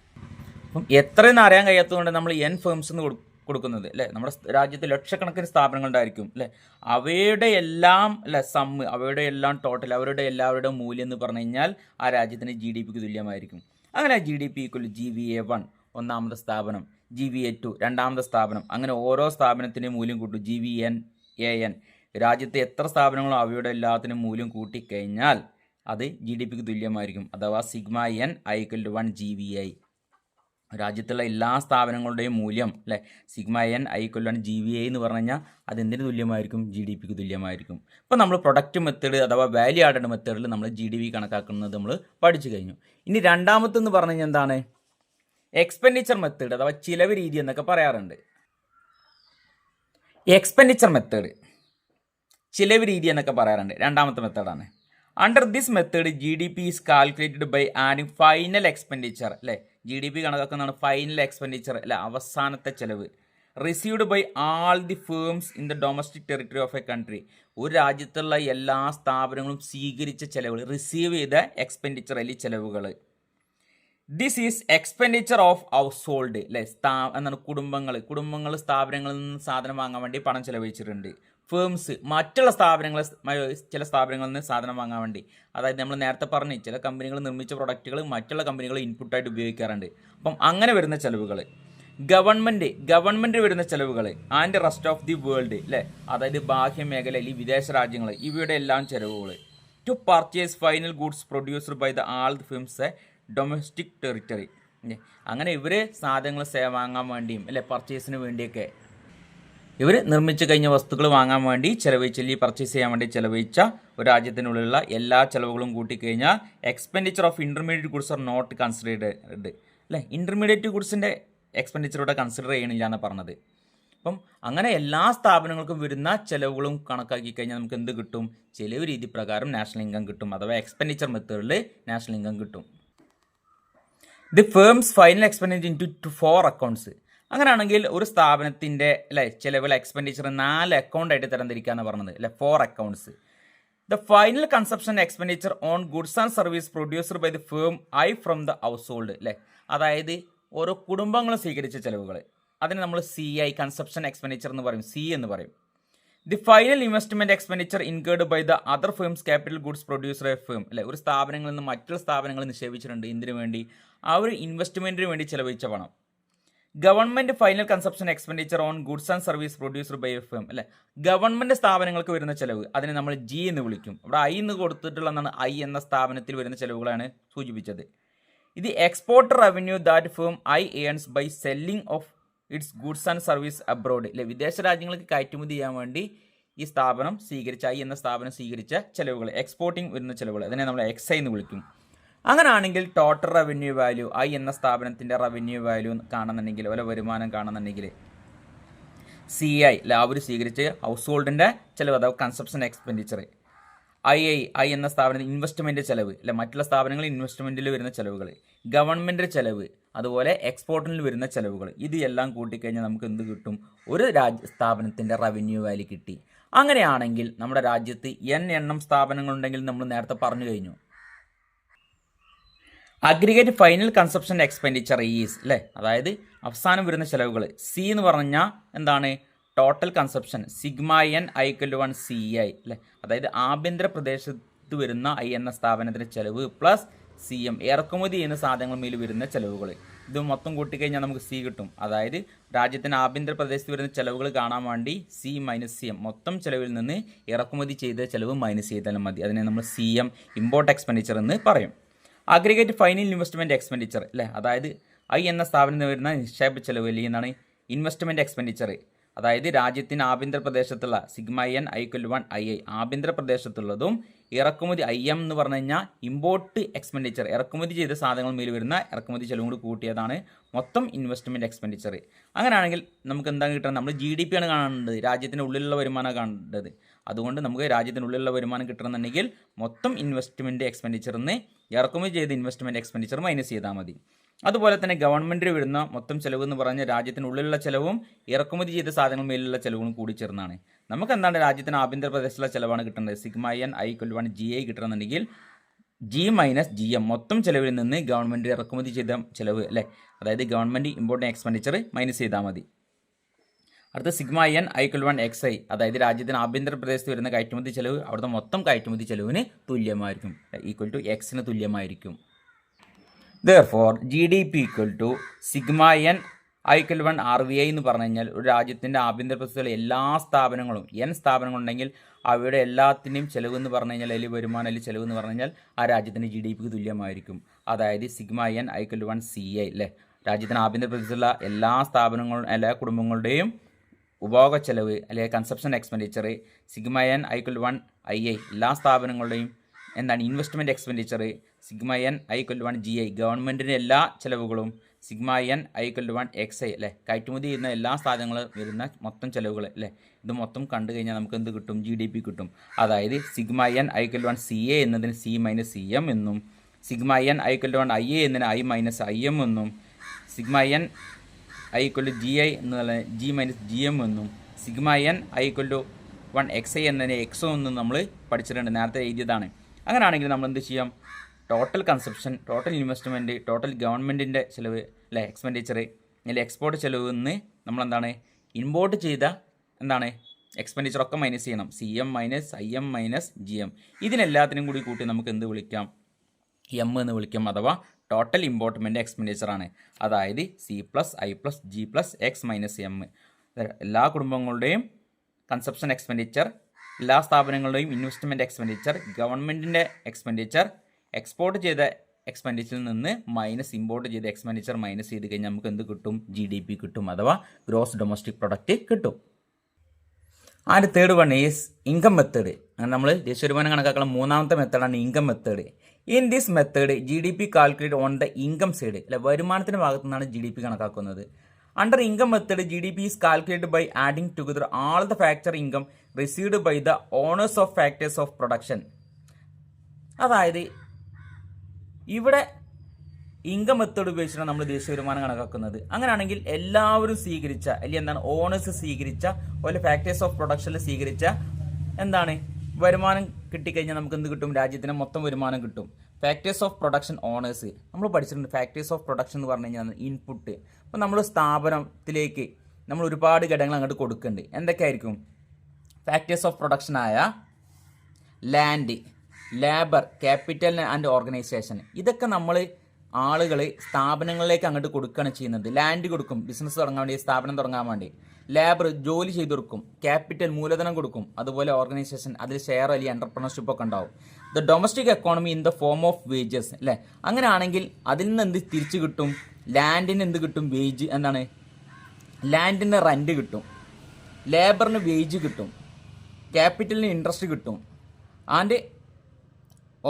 അപ്പം എത്രയെന്ന് അറിയാൻ കഴിയാത്തതുകൊണ്ട് നമ്മൾ എൻ ഫേംസ് എന്ന് കൊടുക്കുന്നത് അല്ലേ? നമ്മുടെ രാജ്യത്ത് ലക്ഷക്കണക്കിന് സ്ഥാപനങ്ങൾ ഉണ്ടായിരിക്കും അല്ലേ? അവയുടെ എല്ലാം അല്ലെ സം അവയുടെ എല്ലാം ടോട്ടൽ അവരുടെ എല്ലാവരുടെ മൂല്യം എന്ന് പറഞ്ഞു കഴിഞ്ഞാൽ ആ രാജ്യത്തിന് ജി ഡി പിക്ക് തുല്യമായിരിക്കും. അങ്ങനെ G D P equal G V A one ഒന്നാമത്തെ സ്ഥാപനം. ജി വി എ ടു രണ്ടാമത്തെ സ്ഥാപനം. അങ്ങനെ ഓരോ സ്ഥാപനത്തിന്റെയും മൂല്യം കൂട്ടും G V N A N രാജ്യത്തെ എത്ര സ്ഥാപനങ്ങളോ അവയുടെ എല്ലാത്തിനും മൂല്യം കൂട്ടിക്കഴിഞ്ഞാൽ അത് ജി ഡി പിക്ക് തുല്യമായിരിക്കും. അഥവാ sigma N equal to one G V I രാജ്യത്തുള്ള എല്ലാ സ്ഥാപനങ്ങളുടെയും മൂല്യം അല്ലേ? Sigma N equal one G V I എന്ന് പറഞ്ഞു കഴിഞ്ഞാൽ അത് എന്തിന് തുല്യമായിരിക്കും? ജി ഡി പിക്ക് തുല്യമായിരിക്കും. ഇപ്പോൾ നമ്മൾ പ്രൊഡക്റ്റ് മെത്തേഡ് അഥവാ വാല്യൂ ആഡഡ് മെത്തേഡിൽ നമ്മൾ ജി ഡി പി കണക്കാക്കുന്നത് നമ്മൾ പഠിച്ചു കഴിഞ്ഞു. ഇനി രണ്ടാമത്തെന്ന് പറഞ്ഞു കഴിഞ്ഞാൽ എന്താണ്? എക്സ്പെൻഡിച്ചർ മെത്തേഡ് അഥവാ ചിലവ് രീതി എന്നൊക്കെ പറയാറുണ്ട്. എക്സ്പെൻഡിച്ചർ മെത്തേഡ് ചിലവ് രീതി എന്നൊക്കെ പറയാറുണ്ട്. രണ്ടാമത്തെ മെത്തേഡാണ് under this method G D P is calculated by adding final expenditure അല്ലേ? ജി ഡി പി കണക്കാക്കുന്നതാണ് ഫൈനൽ എക്സ്പെൻഡിച്ചർ അല്ലെ? അവസാനത്തെ ചെലവ്. Received by all the firms in the domestic territory of a country ഒരു രാജ്യത്തുള്ള എല്ലാ സ്ഥാപനങ്ങളും സ്വീകരിച്ച ചെലവുകൾ റിസീവ് ചെയ്ത എക്സ്പെൻഡിച്ചർ അല്ലെങ്കിൽ ചെലവുകൾ this is expenditure of household അല്ലെ സ്ഥാ എന്താണ് കുടുംബങ്ങൾ കുടുംബങ്ങൾ സ്ഥാപനങ്ങളിൽ നിന്ന് സാധനം വാങ്ങാൻ വേണ്ടി പണം ചെലവഴിച്ചിട്ടുണ്ട്. ഫേംസ് മറ്റുള്ള സ്ഥാപനങ്ങൾ ചില സ്ഥാപനങ്ങളിൽ നിന്ന് സാധനം വാങ്ങാൻ വേണ്ടി. അതായത് നമ്മൾ നേരത്തെ പറഞ്ഞു ചില കമ്പനികൾ നിർമ്മിച്ച പ്രൊഡക്റ്റുകൾ മറ്റുള്ള കമ്പനികൾ ഇൻപുട്ടായിട്ട് ഉപയോഗിക്കാറുണ്ട്. അപ്പം അങ്ങനെ വരുന്ന ചിലവുകൾ ഗവൺമെന്റ് ഗവൺമെന്റ് വരുന്ന ചിലവുകൾ and rest of the world അല്ലേ അതായത് ബാഹ്യ മേഖല അല്ലെങ്കിൽ വിദേശ രാജ്യങ്ങൾ ഇവയുടെ എല്ലാം ചിലവുകൾ to purchase final goods produced by the all firms domestic territory അങ്ങനെ ഇവർ സാധനങ്ങൾ വാങ്ങാൻ വേണ്ടിയും അല്ലെ പർച്ചേസിന് വേണ്ടിയൊക്കെ ഇവർ നിർമ്മിച്ചു കഴിഞ്ഞ വസ്തുക്കൾ വാങ്ങാൻ വേണ്ടി ചെലവഴിച്ച അല്ലെങ്കിൽ പർച്ചേസ് ചെയ്യാൻ വേണ്ടി ചെലവഴിച്ച ഒരു രാജ്യത്തിനുള്ളിലുള്ള എല്ലാ ചെലവുകളും കൂട്ടിക്കഴിഞ്ഞാൽ expenditure of intermediate goods are not considered അല്ലേ ഇന്റർമീഡിയറ്റ് ഗുഡ്സിന്റെ എക്സ്പെൻഡിച്ചർ ഇവിടെ കൺസിഡർ ചെയ്യണില്ല എന്ന് പറഞ്ഞത്. അപ്പം അങ്ങനെ എല്ലാ സ്ഥാപനങ്ങൾക്കും വരുന്ന ചിലവുകളും കണക്കാക്കി കഴിഞ്ഞാൽ നമുക്ക് എന്ത് കിട്ടും? ചെലവ് രീതി പ്രകാരം നാഷണൽ ഇൻകം കിട്ടും അഥവാ എക്സ്പെൻഡിച്ചർ മെത്തേഡിൽ നാഷണൽ ഇൻകം കിട്ടും. The firms final expenditure into four accounts അങ്ങനെയാണെങ്കിൽ ഒരു സ്ഥാപനത്തിന്റെ അല്ലെ ചിലവിൽ എക്സ്പെൻഡിച്ചർ നാല് അക്കൗണ്ട് ആയിട്ട് തരംതിരിക്കാന്ന് പറഞ്ഞത് അല്ലെ four accounts the final consumption expenditure on goods and service producer by the firm I from the household അല്ലെ? അതായത് ഓരോ കുടുംബങ്ങളും സ്വീകരിച്ച ചിലവുകൾ അതിനെ നമ്മൾ സി ഐ കൺസപ്ഷൻ എക്സ്പെൻഡിച്ചർ എന്ന് പറയും. സി എന്ന് പറയും. The final investment expenditure incurred by the other firms capital goods producer a firm അല്ലെ ഒരു സ്ഥാപനങ്ങളിൽ നിന്ന് മറ്റുള്ള സ്ഥാപനങ്ങൾ നിക്ഷേപിച്ചിട്ടുണ്ട് എന്തിനു വേണ്ടി. ആ ഒരു ഇൻവെസ്റ്റ്മെന്റിന് വേണ്ടി ചെലവഴിച്ച പണം. Government final consumption expenditure on goods and service producer by F M അല്ലെ ഗവൺമെന്റ് സ്ഥാപനങ്ങൾക്ക് വരുന്ന ചെലവ് അതിനെ നമ്മൾ ജി എന്ന് വിളിക്കും. അവിടെ ഐ എന്ന് കൊടുത്തിട്ടുള്ളതാണ് ഐ എന്ന സ്ഥാപനത്തിൽ വരുന്ന ചെലവുകളാണ് സൂചിപ്പിച്ചത്. ഇത് export revenue that firm I earns by selling of its goods and service abroad അല്ലെ വിദേശ രാജ്യങ്ങൾക്ക് കയറ്റുമതി ചെയ്യാൻ വേണ്ടി ഈ സ്ഥാപനം സ്വീകരിച്ച ഐ എന്ന സ്ഥാപനം സ്വീകരിച്ച ചെലവുകൾ എക്സ്പോർട്ടിംഗ് വരുന്ന ചിലവുകൾ അതിനെ നമ്മൾ എക്സൈ എന്ന് വിളിക്കും. അങ്ങനെയാണെങ്കിൽ ടോട്ടൽ റവന്യൂ വാല്യൂ ഐ എന്ന സ്ഥാപനത്തിന്റെ റവന്യൂ വാല്യൂ കാണുന്നുണ്ടെങ്കിൽ ഓരോ വരുമാനം കാണുന്നുണ്ടെങ്കിൽ സി ഐ ലാബ് സ്വീകരിച്ച് ഹൗസ് ഹോൾഡിന്റെ ചിലവ് അഥവാ consumption expenditure I I I എന്ന സ്ഥാപന ഇൻവെസ്റ്റ്മെന്റ് ചെലവ് അല്ല മറ്റുള്ള സ്ഥാപനങ്ങളിൽ ഇൻവെസ്റ്റ്മെന്റിൽ വരുന്ന ചെലവുകൾ ഗവൺമെന്റ് ചെലവ് അതുപോലെ എക്സ്പോർട്ടിൽ വരുന്ന ചെലവുകൾ ഇത് എല്ലാം കൂട്ടിക്കഴിഞ്ഞാൽ നമുക്ക് എന്ത് കിട്ടും? ഒരു രാജ്യ സ്ഥാപനത്തിന്റെ റവന്യൂ വാല്യൂ കിട്ടി. അങ്ങനെയാണെങ്കിൽ നമ്മുടെ രാജ്യത്ത് എൻ എണ്ണം സ്ഥാപനങ്ങളുണ്ടെങ്കിൽ നമ്മൾ നേരത്തെ പറഞ്ഞു കഴിഞ്ഞു. Aggregate final consumption expenditure is അല്ലേ? അതായത് അവസാനം വരുന്ന ചിലവുകൾ സി എന്ന് പറഞ്ഞാൽ എന്താണ്? Total consumption sigma N equal one C I അല്ലേ അതായത് ആഭ്യന്തര പ്രദേശത്ത് വരുന്ന ഐ എന്ന സ്ഥാപനത്തിന്റെ ചിലവ് പ്ലസ് സി എം ഇറക്കുമതി ചെയ്യുന്ന സാധനങ്ങൾ മേൽ വരുന്ന ചിലവുകൾ. ഇത് മൊത്തം കൂട്ടിക്കഴിഞ്ഞാൽ നമുക്ക് സി കിട്ടും. അതായത് രാജ്യത്തിന് ആഭ്യന്തര പ്രദേശത്ത് വരുന്ന ചിലവുകൾ കാണാൻ വേണ്ടി സി മൈനസ് സി എം മൊത്തം ചിലവിൽ നിന്ന് ഇറക്കുമതി ചെയ്ത ചിലവ് മൈനസ് ചെയ്താലും മതി. അതിനെ നമ്മൾ സി എം ഇമ്പോർട്ട് എക്സ്പെൻഡിച്ചർ എന്ന് പറയും. അഗ്രിഗേറ്റ് ഫൈനൽ ഇൻവെസ്റ്റ്മെന്റ് എക്സ്പെൻഡിച്ചർ അല്ലേ അതായത് ഐ എന്ന സ്ഥാപനത്തിൽ വരുന്ന നിക്ഷേപ ചിലവ് അല്ലെങ്കിൽ എന്താണ്? ഇൻവെസ്റ്റ്മെന്റ് എക്സ്പെൻഡിച്ചർ അതായത് രാജ്യത്തിന് ആഭ്യന്തര പ്രദേശത്തുള്ള sigma N equal one I I ആഭ്യന്തര പ്രദേശത്തുള്ളതും ഇറക്കുമതി ഐ എം എന്ന് പറഞ്ഞു കഴിഞ്ഞാൽ ഇമ്പോർട്ട് എക്സ്പെൻഡിച്ചർ ഇറക്കുമതി ചെയ്ത സാധനങ്ങൾ മേൽ വരുന്ന ഇറക്കുമതി ചെലവും കൂടി കൂട്ടിയതാണ് മൊത്തം ഇൻവെസ്റ്റ്മെന്റ് എക്സ്പെൻഡിച്ചർ അങ്ങനെയാണെങ്കിൽ നമുക്ക് എന്താണ് കിട്ടുന്നത് നമ്മൾ ജി ഡി പി ആണ് കാണേണ്ടത് രാജ്യത്തിന്റെ ഉള്ളിലുള്ള വരുമാനം കാണേണ്ടത്. അതുകൊണ്ട് നമുക്ക് രാജ്യത്തിനുള്ളിലുള്ള വരുമാനം കിട്ടണമെന്നുണ്ടെങ്കിൽ മൊത്തം ഇൻവെസ്റ്റ്മെന്റ് എക്സ്പെൻഡിച്ചറിന് ഇറക്കുമതി ചെയ്ത ഇൻവെസ്റ്റ്മെന്റ് എക്സ്പെൻഡിച്ചർ മൈനസ് ചെയ്താൽ മതി. അതുപോലെ തന്നെ ഗവൺമെന്റിന് വരുന്ന മൊത്തം ചെലവ് എന്ന് പറഞ്ഞ രാജ്യത്തിനുള്ളിലുള്ള ചിലവും ഇറക്കുമതി ചെയ്ത സാധനങ്ങൾ മേലുള്ള ചിലവും കൂടി ചേർന്നാണ്. നമുക്ക് എന്താണ് രാജ്യത്തിന് ആഭ്യന്തര പ്രദേശത്തുള്ള ചിലവാണ് കിട്ടേണ്ടത്? സിഗ്മ എൻ ഐ കൊല്ലുവാണ് ജി ഐ കിട്ടണമെന്നുണ്ടെങ്കിൽ ജി മൈനസ് ജി എം മൊത്തം ചിലവിൽ നിന്ന് ഗവൺമെന്റ് ഇറക്കുമതി ചെയ്ത ചിലവ് അല്ലേ? അതായത് ഗവൺമെന്റ് ഇമ്പോർട്ടന്റ് എക്സ്പെൻഡിച്ചർ മൈനസ് ചെയ്താൽ മതി. അടുത്ത സിഗ്മ എൻ ഐ കൊല്ലുവാൻ എക്സ് ഐ അതായത് രാജ്യത്തിന് ആഭ്യന്തര പ്രദേശത്ത് വരുന്ന കയറ്റുമതി ചെലവ് അവിടുത്തെ മൊത്തം കയറ്റുമതി ചെലവിന് തുല്യമായിരിക്കും. ഈക്വൽ ടു എക്സിന് തുല്യമായിരിക്കും. Therefore G D P equal to sigma N equal one R I എന്ന് പറഞ്ഞു കഴിഞ്ഞാൽ ഒരു രാജ്യത്തിന്റെ ആഭ്യന്തര പ്രദേശത്തുള്ള എല്ലാ സ്ഥാപനങ്ങളും എൻ സ്ഥാപനങ്ങളുണ്ടെങ്കിൽ അവയുടെ എല്ലാത്തിന്റെയും ചെലവ് എന്ന് പറഞ്ഞു കഴിഞ്ഞാൽ അല്ലെങ്കിൽ വരുമാനം അല്ലെങ്കിൽ ചെലവ് എന്ന് പറഞ്ഞു കഴിഞ്ഞാൽ ആ രാജ്യത്തിന്റെ ജി ഡി പിക്ക് തുല്യമായിരിക്കും. അതായത് sigma N equal one C I അല്ലേ? രാജ്യത്തിന് ആഭ്യന്തര പ്രദേശത്തുള്ള എല്ലാ സ്ഥാപനങ്ങളും എല്ലാ കുടുംബങ്ങളുടെയും ഉപഭോഗ ചെലവ് അല്ലെങ്കിൽ consumption expenditure sigma N equal one I I എല്ലാ സ്ഥാപനങ്ങളുടെയും എന്താണ് investment expenditure sigma N equal one G I ഗവൺമെന്റിന്റെ എല്ലാ ചിലവുകളും sigma N equal one X I അല്ലേ? കയറ്റുമതി ചെയ്യുന്ന എല്ലാ സാധനങ്ങളും വരുന്ന മൊത്തം ചിലവുകൾ അല്ലേ? ഇത് മൊത്തം കണ്ടു കഴിഞ്ഞാൽ നമുക്ക് എന്ത് കിട്ടും? ജി ഡി പി കിട്ടും. അതായത് sigma N equal one C A എന്നതിന് സി മൈനസ് സി എം എന്നും sigma N equal one I A എന്നതിന് ഐ മൈനസ് ഐ എം എന്നും sigma N I to G I എന്നുള്ള ജി മൈനസ് ജി എം എന്നും sigma N I to one X I എന്നതിന് എക്സോ എന്നും നമ്മൾ പഠിച്ചിട്ടുണ്ട്. നേരത്തെ എഴുതിയതാണ്. അങ്ങനെയാണെങ്കിൽ നമ്മൾ എന്ത് ചെയ്യാം? Total consumption total investment total ഗവൺമെന്റിന്റെ ചിലവ് അല്ലെ എക്സ്പെൻഡിച്ചർ അല്ലെങ്കിൽ എക്സ്പോർട്ട് ചിലവ് എന്ന് നമ്മളെന്താണ് ഇമ്പോർട്ട് ചെയ്ത എന്താണ് എക്സ്പെൻഡിച്ചറൊക്കെ മൈനസ് ചെയ്യണം. C M minus I M minus G M ഇതിനെല്ലാത്തിനും കൂടി കൂട്ടി നമുക്ക് എന്ത് വിളിക്കാം? എം എന്ന് വിളിക്കാം അഥവാ ടോട്ടൽ ഇമ്പോർട്ട്മെന്റ് എക്സ്പെൻഡിച്ചറാണ് അതായത് C plus I plus G plus X minus M എല്ലാ കുടുംബങ്ങളുടെയും കൺസപ്ഷൻ എക്സ്പെൻഡിച്ചർ എല്ലാ സ്ഥാപനങ്ങളുടെയും ഇൻവെസ്റ്റ്മെന്റ് എക്സ്പെൻഡിച്ചർ ഗവൺമെന്റിന്റെ എക്സ്പെൻഡിച്ചർ എക്സ്പോർട്ട് ചെയ്ത എക്സ്പെൻഡിച്ചറിൽ നിന്ന് മൈനസ് ഇമ്പോർട്ട് ചെയ്ത എക്സ്പെൻഡിച്ചർ മൈനസ് ചെയ്ത് കഴിഞ്ഞാൽ നമുക്ക് എന്ത് കിട്ടും? ജി ഡി പി കിട്ടും അഥവാ ഗ്രോസ് ഡൊമസ്റ്റിക് പ്രൊഡക്റ്റ് കിട്ടും. And third one is income method അങ്ങനെ നമ്മൾ ദേശീയ വരുമാനം കണക്കാക്കുന്ന മൂന്നാമത്തെ മെത്തേഡാണ് income method in this method G D P calculate on the income side അല്ലെ വരുമാനത്തിന്റെ ഭാഗത്തു നിന്നാണ് ജി ഡി പി കണക്കാക്കുന്നത്. Under income method G D P is calculate by adding together all the factor income received by the owners of factors of production അതായത് ഇവിടെ income method ഉപയോഗിച്ചാണ് നമ്മൾ ദേശീയ വരുമാനം കണക്കാക്കുന്നത്. അങ്ങനെയാണെങ്കിൽ എല്ലാവരും സ്വീകരിച്ച അല്ലെങ്കിൽ എന്താണ് ഓണേഴ്സ് സ്വീകരിച്ച അതുപോലെ ഫാക്ടേഴ്സ് ഓഫ് പ്രൊഡക്ഷനിൽ സ്വീകരിച്ച എന്താണ് വരുമാനം കിട്ടിക്കഴിഞ്ഞാൽ നമുക്ക് എന്ത് കിട്ടും? രാജ്യത്തിന് മൊത്തം വരുമാനം കിട്ടും. ഫാക്ടേഴ്സ് ഓഫ് പ്രൊഡക്ഷൻ ഓണേഴ്സ് നമ്മൾ പഠിച്ചിട്ടുണ്ട് ഫാക്ടേഴ്സ് ഓഫ് പ്രൊഡക്ഷൻ എന്ന് പറഞ്ഞു കഴിഞ്ഞാൽ ഇൻപുട്ട് അപ്പോൾ നമ്മൾ സ്ഥാപനത്തിലേക്ക് നമ്മൾ ഒരുപാട് ഘടകങ്ങൾ അങ്ങോട്ട് കൊടുക്കുന്നുണ്ട്. എന്തൊക്കെയായിരിക്കും? ഫാക്ടേഴ്സ് ഓഫ് പ്രൊഡക്ഷൻ ആയ land labour capital and organisation ഇതൊക്കെ നമ്മൾ ആളുകൾ സ്ഥാപനങ്ങളിലേക്ക് അങ്ങോട്ട് കൊടുക്കുകയാണ് ചെയ്യുന്നത്. ലാൻഡ് കൊടുക്കും ബിസിനസ് തുടങ്ങാൻ വേണ്ടി സ്ഥാപനം തുടങ്ങാൻ വേണ്ടി. ലേബർ ജോലി ചെയ്തു കൊടുക്കും ക്യാപിറ്റൽ മൂലധനം കൊടുക്കും. അതുപോലെ ഓർഗനൈസേഷൻ അതിൽ ഷെയർ അല്ലെങ്കിൽ എന്റർപ്രണർഷിപ്പ് ഒക്കെ ഉണ്ടാവും. The domestic economy in the form of wages അല്ലേ? അങ്ങനെയാണെങ്കിൽ അതിൽ നിന്ന് എന്ത് തിരിച്ചു കിട്ടും? ലാൻഡിന് എന്ത് കിട്ടും? വേജ് എന്താണ് ലാൻഡിന് റെന്റ് കിട്ടും. ലേബറിന് വേജ് കിട്ടും. ക്യാപിറ്റലിന് ഇൻട്രസ്റ്റ് കിട്ടും. ആൻഡ്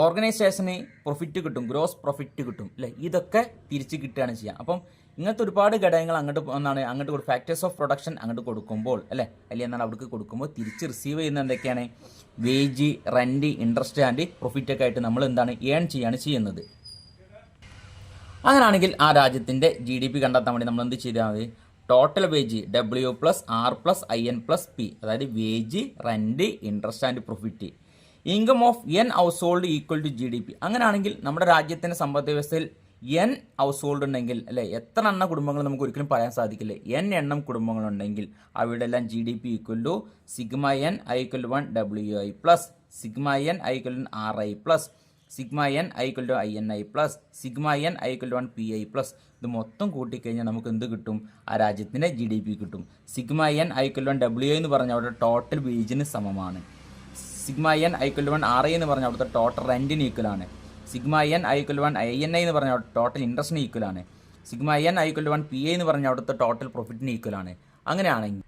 ഓർഗനൈസേഷന് പ്രോഫിറ്റ് കിട്ടും ഗ്രോസ് പ്രോഫിറ്റ് കിട്ടും അല്ലേ ഇതൊക്കെ തിരിച്ച് കിട്ടുകയാണ് ചെയ്യുക. അപ്പം ഇങ്ങനത്തെ ഒരുപാട് ഘടകങ്ങൾ അങ്ങോട്ട് എന്താണ് അങ്ങോട്ട് കൊടുക്കും ഫാക്ടേഴ്സ് ഓഫ് പ്രൊഡക്ഷൻ അങ്ങോട്ട് കൊടുക്കുമ്പോൾ അല്ലേ? അല്ലെങ്കിൽ എന്താണ് അവിടേക്ക് കൊടുക്കുമ്പോൾ തിരിച്ച് റിസീവ് ചെയ്യുന്ന എന്തൊക്കെയാണ്? Wage rent interest and profit ഒക്കെ ആയിട്ട് നമ്മൾ എന്താണ് ഏൺ ചെയ്യാണ് ചെയ്യുന്നത്. അങ്ങനെയാണെങ്കിൽ ആ രാജ്യത്തിന്റെ ജി ഡി പി കണ്ടെത്താൻ വേണ്ടി നമ്മൾ എന്ത് ചെയ്താൽ മതി? Total wage W plus R plus I N plus P അതായത് wage rent interest and profit income of N household equal to G D P അങ്ങനെയാണെങ്കിൽ നമ്മുടെ രാജ്യത്തിന്റെ സമ്പദ് വ്യവസ്ഥയിൽ എൻ ഹൗസ് ഹോൾഡ് ഉണ്ടെങ്കിൽ അല്ലെ എത്ര എണ്ണ കുടുംബങ്ങൾ നമുക്ക് ഒരിക്കലും പറയാൻ സാധിക്കില്ല. എൻ എണ്ണം കുടുംബങ്ങളുണ്ടെങ്കിൽ അവിടെ എല്ലാം G D P equal to sigma N equal one W I plus sigma N equal to R I plus sigma N equal to I N I plus sigma N equal one P I plus ഇത് മൊത്തം കൂട്ടിക്കഴിഞ്ഞാൽ നമുക്ക് എന്ത് കിട്ടും? ആ രാജ്യത്തിന്റെ G D P കിട്ടും. Sigma N equal one W I എന്ന് പറഞ്ഞാൽ അവിടെ ടോട്ടൽ വേജിന് സമമാണ്. Sigma N equal one R I എന്ന് പറഞ്ഞാൽ അവിടുത്തെ ടോട്ടൽ റെന്റിന് ആണ്. Sigma N equal one I N I എന്ന് പറഞ്ഞാൽ ടോട്ടൽ ഇൻട്രസ്റ്റിന് ആണ്. Sigma N equal one P I എന്ന് പറഞ്ഞാൽ അവിടുത്തെ ടോട്ടൽ പ്രോഫിറ്റിന് ആണ്. അങ്ങനെയാണെങ്കിൽ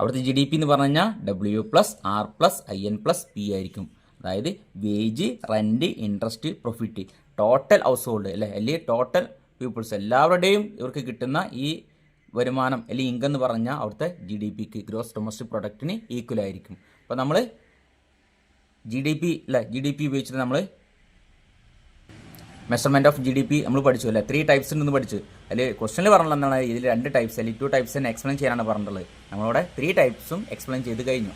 അവിടുത്തെ ജി ഡി പി എന്ന് പറഞ്ഞു കഴിഞ്ഞാൽ W plus R plus I N plus P ആയിരിക്കും. അതായത് wage rent interest profit total household അല്ലേ അല്ലെങ്കിൽ ടോട്ടൽ പീപ്പിൾസ് എല്ലാവരുടെയും ഇവർക്ക് കിട്ടുന്ന ഈ വരുമാനം അല്ലെങ്കിൽ ഇൻകം എന്ന് പറഞ്ഞാൽ അവിടുത്തെ ജി ഡി പിക്ക് ഗ്രോസ് ഡൊമസ്റ്റിക് പ്രൊഡക്റ്റിന് ഈക്വൽ ആയിരിക്കും. അപ്പോൾ നമ്മൾ ജി ഡി പി അല്ലേ ജി ഡി പി ഉപയോഗിച്ചിട്ട് നമ്മൾ measurement of G D P നമ്മൾ പഠിച്ചു അല്ലേ? ത്രീ ടൈപ്സ് ഉണ്ടെന്ന് പഠിച്ചു. അതിൽ ക്വസ്റ്റനിൽ പറഞ്ഞത് എന്താണ്? ഇതിൽ രണ്ട് ടൈപ്സ് അല്ലെങ്കിൽ ടു ടൈപ്സ് തന്നെ എക്സ്പ്ലെയിൻ ചെയ്യാനാണ് പറഞ്ഞിട്ടുള്ളത്. നമ്മളവിടെ ത്രീ ടൈപ്സും എക്സ്പ്ലെയിൻ ചെയ്ത് കഴിഞ്ഞു.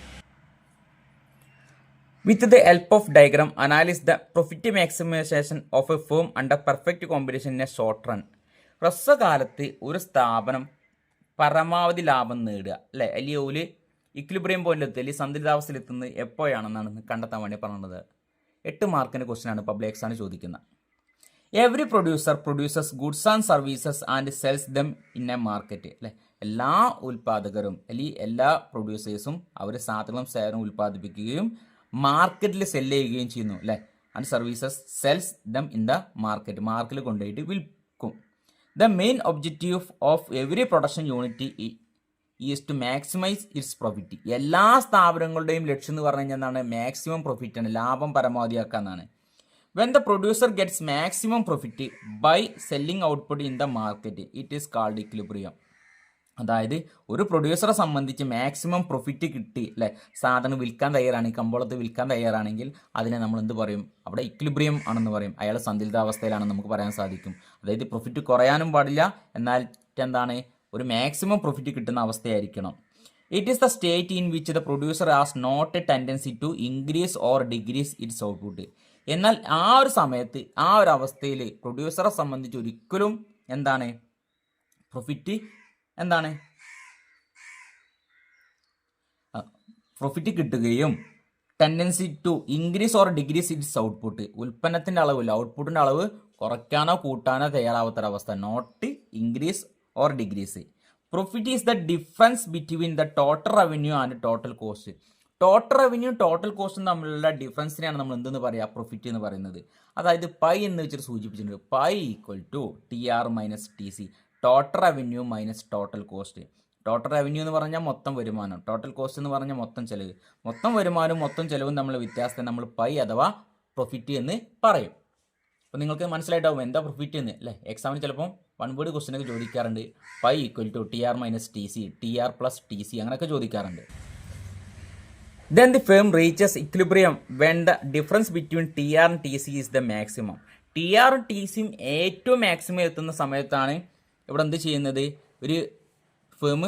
With the help of diagram analyse the profit maximisation of a firm under perfect combination in a short run ഹ്രസ്വകാലത്ത് ഒരു സ്ഥാപനം പരമാവധി ലാഭം നേടുക അല്ലേ? അല്ലെങ്കിൽ ഒരു ഇക്വിലിബ്രിയം പോയിന്റിലെത്തി അല്ലെങ്കിൽ സന്തുലിതാവസ്ഥയിലെത്തുന്നത് എപ്പോഴാണെന്നാണ് കണ്ടെത്താൻ വേണ്ടി പറഞ്ഞത്? എട്ട് മാർക്കിന്റെ ക്വസ്റ്റ്യനാണ് പബ്ലിക് എക്സാമിന് ചോദിക്കുന്നത്. Every producer producers goods and services and sells them in a market അല്ലേ? എല്ലാ ഉൽപ്പാദകരും അല്ലെങ്കിൽ എല്ലാ പ്രൊഡ്യൂസേഴ്സും അവർ സാധനങ്ങളും സേവനവും ഉൽപ്പാദിപ്പിക്കുകയും മാർക്കറ്റിൽ സെല്ല് ചെയ്യുകയും ചെയ്യുന്നു. അല്ലേ? And services sells them in the market മാർക്കറ്റിൽ കൊണ്ടുപോയിട്ട് വിൽക്കും. The main objective of every production unit is to maximise its profit എല്ലാ സ്ഥാപനങ്ങളുടെയും ലക്ഷ്യം എന്ന് പറഞ്ഞു കഴിഞ്ഞാൽ എന്താണ്? മാക്സിമം പ്രോഫിറ്റ് ആണ്. ലാഭം പരമാവധിയാക്കുക എന്നാണ്. When the producer gets maximum profit by selling output in the market it is called equilibrium അതായത് ഒരു പ്രൊഡ്യൂസറെ സംബന്ധിച്ച് മാക്സിമം പ്രോഫിറ്റ് കിട്ടി അല്ലെ? സാധനം വിൽക്കാൻ തയ്യാറാണെങ്കിൽ കമ്പോളത്ത് വിൽക്കാൻ തയ്യാറാണെങ്കിൽ അതിനെ നമ്മൾ എന്ത് പറയും? അവിടെ ഇക്ലിബ്രിയം ആണെന്ന് പറയും. അയാൾ സന്തുലിതാവസ്ഥയിലാണെന്ന് നമുക്ക് പറയാൻ സാധിക്കും. അതായത് പ്രോഫിറ്റ് കുറയാനും പാടില്ല. എന്നാൽ എന്താണ് ഒരു മാക്സിമം പ്രോഫിറ്റ് കിട്ടുന്ന അവസ്ഥയായിരിക്കണം. It is the state in which the producer has not a tendency to increase or decrease its output എന്നാൽ ആ ഒരു സമയത്ത് ആ ഒരു അവസ്ഥയിൽ പ്രൊഡ്യൂസറെ സംബന്ധിച്ച് ഒരിക്കലും എന്താണ്? പ്രോഫിറ്റ് എന്താണ്? പ്രോഫിറ്റ് കിട്ടുകയും tendency to increase or decrease its output ഉൽപ്പന്നത്തിന്റെ അളവില്ല ഔട്ട്പുട്ടിന്റെ അളവ് കുറയ്ക്കാനോ കൂട്ടാനോ തയ്യാറാവാത്തൊരവസ്ഥ. Not increase or decrease profit is the difference between the total revenue and total cost total revenue total കോസ്റ്റും തമ്മിലുള്ള ഡിഫറൻസിനെയാണ് നമ്മൾ എന്തെന്ന് പറയുക പ്രോഫിറ്റ് എന്ന് പറയുന്നത്. അതായത് പൈ എന്ന് വെച്ചിട്ട് സൂചിപ്പിച്ചിട്ടുണ്ട്. Pi equal to T R minus T C total revenue minus total cost total revenue എന്ന് പറഞ്ഞാൽ മൊത്തം വരുമാനം. ടോട്ടൽ കോസ്റ്റ് എന്ന് പറഞ്ഞാൽ മൊത്തം ചെലവ്. മൊത്തം വരുമാനവും മൊത്തം ചിലവും നമ്മൾ വ്യത്യാസത്തെ നമ്മൾ പൈ അഥവാ പ്രോഫിറ്റ് എന്ന് പറയും. അപ്പോൾ നിങ്ങൾക്ക് മനസ്സിലായിട്ടാവും എന്താ പ്രോഫിറ്റ് എന്ന് അല്ലേ? എക്സാമിന് ചിലപ്പം വൺ ഒക്കെ ചോദിക്കാറുണ്ട്. Pi equal to T R minus T C T R plus T C അങ്ങനെയൊക്കെ ചോദിക്കാറുണ്ട്. Then the firm reaches equilibrium when the difference between T R and T C is the maximum T ആറും T സിയും ഏറ്റവും maximum എത്തുന്ന സമയത്താണ് ഇവിടെ എന്ത് ചെയ്യുന്നത്? ഒരു ഫേം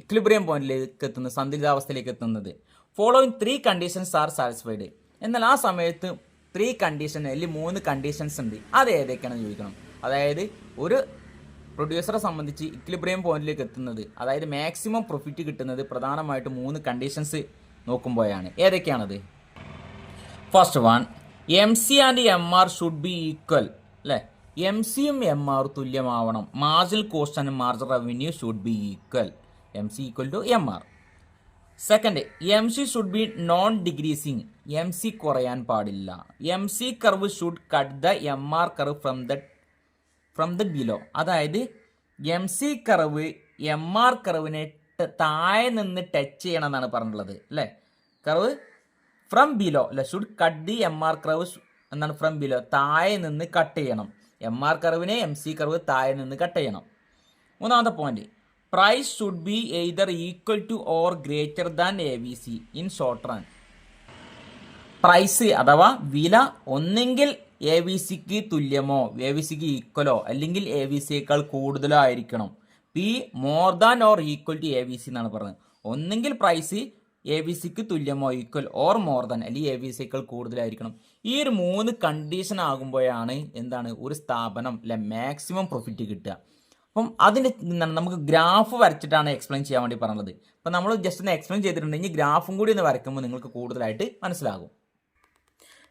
ഇക്വിലിബ്രിയം പോയിന്റിലേക്ക് എത്തുന്നത് സന്തുലിതാവസ്ഥയിലേക്ക് എത്തുന്നത്. Following three conditions are satisfied എന്നാൽ ആ സമയത്ത് ത്രീ കണ്ടീഷൻ അല്ലെങ്കിൽ മൂന്ന് കണ്ടീഷൻസ് ഉണ്ട്. അത് ഏതൊക്കെയാണെന്ന് ചോദിക്കണം. അതായത് ഒരു പ്രൊഡ്യൂസറെ സംബന്ധിച്ച് ഇക്ലിബ്രിയം പോയിന്റിലേക്ക് എത്തുന്നത് അതായത് മാക്സിമം പ്രോഫിറ്റ് കിട്ടുന്നത് പ്രധാനമായിട്ടും മൂന്ന് കണ്ടീഷൻസ് നോക്കുമ്പോഴാണ്. ഏതൊക്കെയാണത്? First one M C and M R should be equal അല്ലേ? എം സിയും M R തുല്യമാവണം. Marginal cost and marginal revenue should be equal M C equal to M R second M C should be non decreasing M C കുറയാൻ പാടില്ല. M C curve should cut the M R curve from the from the below അതായത് M C curve M R കർവിനെ താഴെ നിന്ന് touch ചെയ്യണം എന്നാണ് പറഞ്ഞിട്ടുള്ളത് അല്ലേ? Curve from below അല്ലെ? Should cut the M R curve എന്നാണ് ഫ്രം ബിലോ താഴെ നിന്ന് കട്ട് ചെയ്യണം. എം ആർ കർവിനെ എം സി കർവ് താഴെ നിന്ന് കട്ട് ചെയ്യണം. മൂന്നാമത്തെ point price should be either equal to or greater than A V C in short run price അഥവാ വില ഒന്നെങ്കിൽ എ വി സിക്ക് തുല്യമോ? എ വി സിക്ക് ഈക്വലോ അല്ലെങ്കിൽ എ വി സിയേക്കാൾ കൂടുതലോ ആയിരിക്കണം. P more than or equal to A V C എന്നാണ് പറഞ്ഞത്. ഒന്നെങ്കിൽ പ്രൈസ് എ വി സിക്ക് തുല്യമോ ഈക്വൽ ഓർ മോർ ദാൻ അല്ലെങ്കിൽ എ വി സിയേക്കാൾ കൂടുതലായിരിക്കണം. ഈ ഒരു മൂന്ന് കണ്ടീഷൻ ആകുമ്പോഴാണ് എന്താണ്? ഒരു സ്ഥാപനം അല്ലെ മാക്സിമം പ്രോഫിറ്റ് കിട്ടുക. അപ്പം അതിന്റെ എന്താണ്? നമുക്ക് ഗ്രാഫ് വരച്ചിട്ടാണ് എക്സ്പ്ലെയിൻ ചെയ്യാൻ വേണ്ടി പറഞ്ഞത്. അപ്പം നമ്മൾ ജസ്റ്റ് ഒന്ന് എക്സ്പ്ലെയിൻ ചെയ്തിട്ടുണ്ടെങ്കിൽ ഗ്രാഫും കൂടി ഒന്ന് വരയ്ക്കുമ്പോൾ നിങ്ങൾക്ക് കൂടുതലായിട്ട് മനസ്സിലാകും.